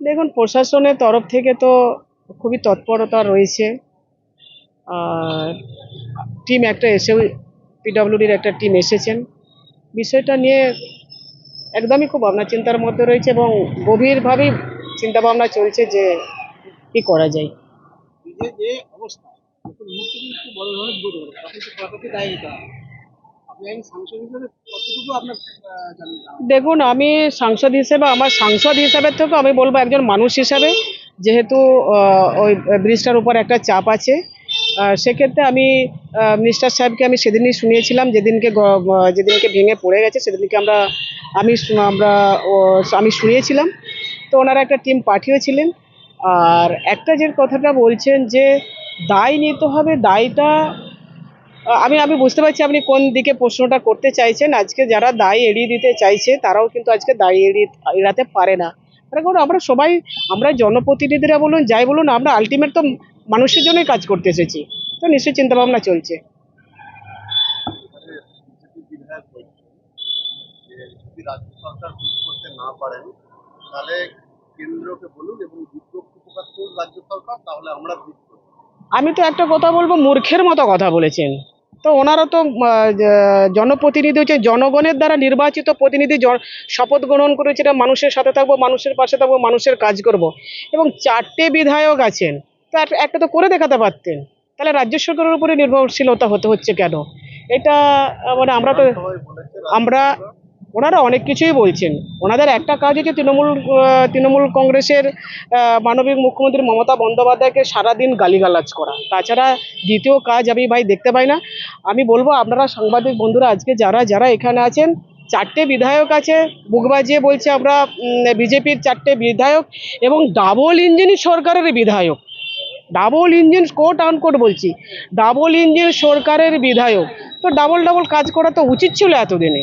দেখুন, প্রশাসনের তরফ থেকে তো খুবই তৎপরতা রয়েছে। আর টিম একটা এসেও পিডব্লিউডির একটা টিম এসেছেন। বিষয়টা নিয়ে একদমই খুব ভাবনা চিন্তার মধ্যে রয়েছে এবং গভীরভাবেই চিন্তাভাবনা চলছে যে কী করা যায়। যে অবস্থা বড় ধরনের দেখুন, আমি সাংসদ হিসেবে, আমার সাংসদ হিসাবে থেকে আমি বলব একজন মানুষ হিসাবে, যেহেতু ওই ব্রিজটার উপর একটা চাপ আছে সেক্ষেত্রে আমি মিনিস্টার সাহেবকে আমি সেদিনই শুনিয়েছিলাম, যেদিনকে যেদিনকে ভেঙে পড়ে গেছে, সেদিনকে আমরা, আমি আমরা আমি শুনিয়েছিলাম। তো ওনারা একটা টিম পাঠিয়েছিলেন, আর একটা যে কথাটা বলছেন যে, দায় নিতে হবে, দায়টা আমি আমি বুঝতে পারছি আপনি কোন দিকে প্রশ্নটা করতে চাইছেন। আজকে যারা দায় এড়িয়ে দিতে চাইছে, তারাও কিন্তু আজকে দায় এড়িয়ে, এড়াতে পারে না। তার কারণ আমরা সবাই, আমরা জনপ্রতিনিধিরা বলুন, যাই বলুন, আমরা আলটিমেট তো মানুষের জন্যই কাজ করতে এসেছি। তো নিশ্চয়ই চিন্তাভাবনা চলছে। আমি তো একটা কথা বলব, মূর্খের মতো কথা বলেছেন। তো ওনারা তো জনপ্রতিনিধি হচ্ছে জনগণের দ্বারা নির্বাচিত প্রতিনিধি শপথ গ্রহণ করেছে মানুষের সাথে থাকব মানুষের পাশে থাকব মানুষের কাজ করব। এবং চারটে বিধায়ক আছেন তো একটা- একটা তো করে দেখাতে পারতেন। তাহলে রাজ্য সরকারের উপরে নির্ভরশীলতা হতে হচ্ছে কেন? এটা মানে আমরা তো আমরা ওনারা অনেক কিছুই বলছেন। ওনাদের একটা কাজ হচ্ছে তৃণমূল তৃণমূল কংগ্রেসের মানবিক মুখ্যমন্ত্রী মমতা বন্দ্যোপাধ্যায়কে সারাদিন গালিগালাজ করা। তাছাড়া দ্বিতীয় কাজ আমি ভাই দেখতে পাই না। আমি বলব, আপনারা সাংবাদিক বন্ধুরা, আজকে যারা যারা এখানে আছেন, চারটে বিধায়ক আছে বুক বাজিয়ে বলছে আমরা বিজেপির চারটে বিধায়ক এবং ডাবল ইঞ্জিন সরকারের বিধায়ক। ডাবল ইঞ্জিন, কোট আন কোট বলছি। ডাবল ইঞ্জিন সরকারের বিধায়ক। তো ডাবল ডাবল কাজ করা তো উচিত ছিল এতদিনে।